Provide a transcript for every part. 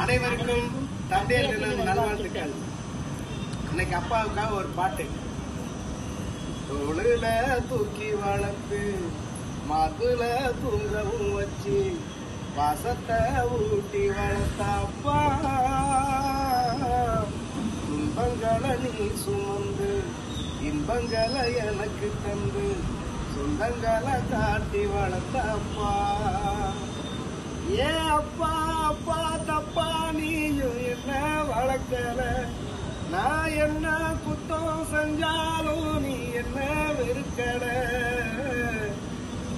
அனைவருக்கும் தந்தையர் தினம் நல்வாழ்த்துக்கள். இன்னைக்கு அப்பாவுக்காக ஒரு பாட்டு. தோளுல தூக்கி வளர்த்து மதுல தூங்கவும் வச்சு பாசத்தை ஊட்டி வளர்த்த அப்பா. துன்பங்களை நீ சுமந்து இன்பங்களை எனக்கு தந்து சொந்தங்களை காட்டி வளர்த்த அப்பா. ஏ அப்பா? அப்பா தப்பா நீயும் என்ன வளர்க்கல? நான் என்ன குத்தம் செஞ்சாலும் நீ என்ன வெறுக்கல?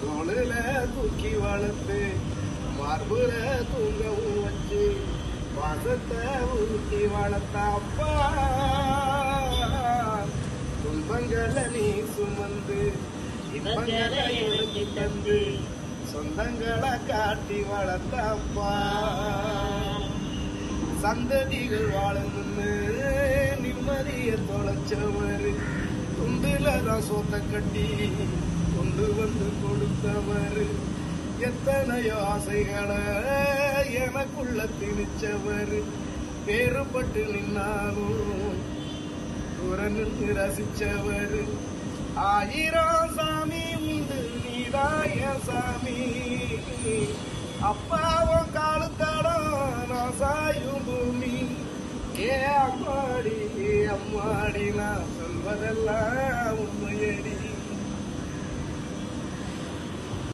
தோளுல தூக்கி வளர்த்து மார்புல தூங்கவும் வச்சு வாசத்தை ஊட்டி வளர்த்த அப்பா. துன்பங்களை நீ சுமந்து இன்பங்களை எனக்கு தந்து சொந்தங்களை காட்டி வளர்த்தப்பா. சந்ததிகள் வாழணும்னு நிம்மதிய தொலைச்சவர். துண்டுல தான் சொத்த கட்டி கொண்டு வந்து கொடுத்தவர். எத்தனையோ ஆசைகளை எனக்குள்ள திணிச்சவர். வேறுபட்டு நின்னாலும் துறந்து ரசிச்சவர். ஆயிரம் சாமி. அப்பாவும் காலுத்தடம் நான் சாயும் பூமி. ஏ அம்மாடி அம்மாடி நான் சொல்வதெல்லாம் உண்மையடி.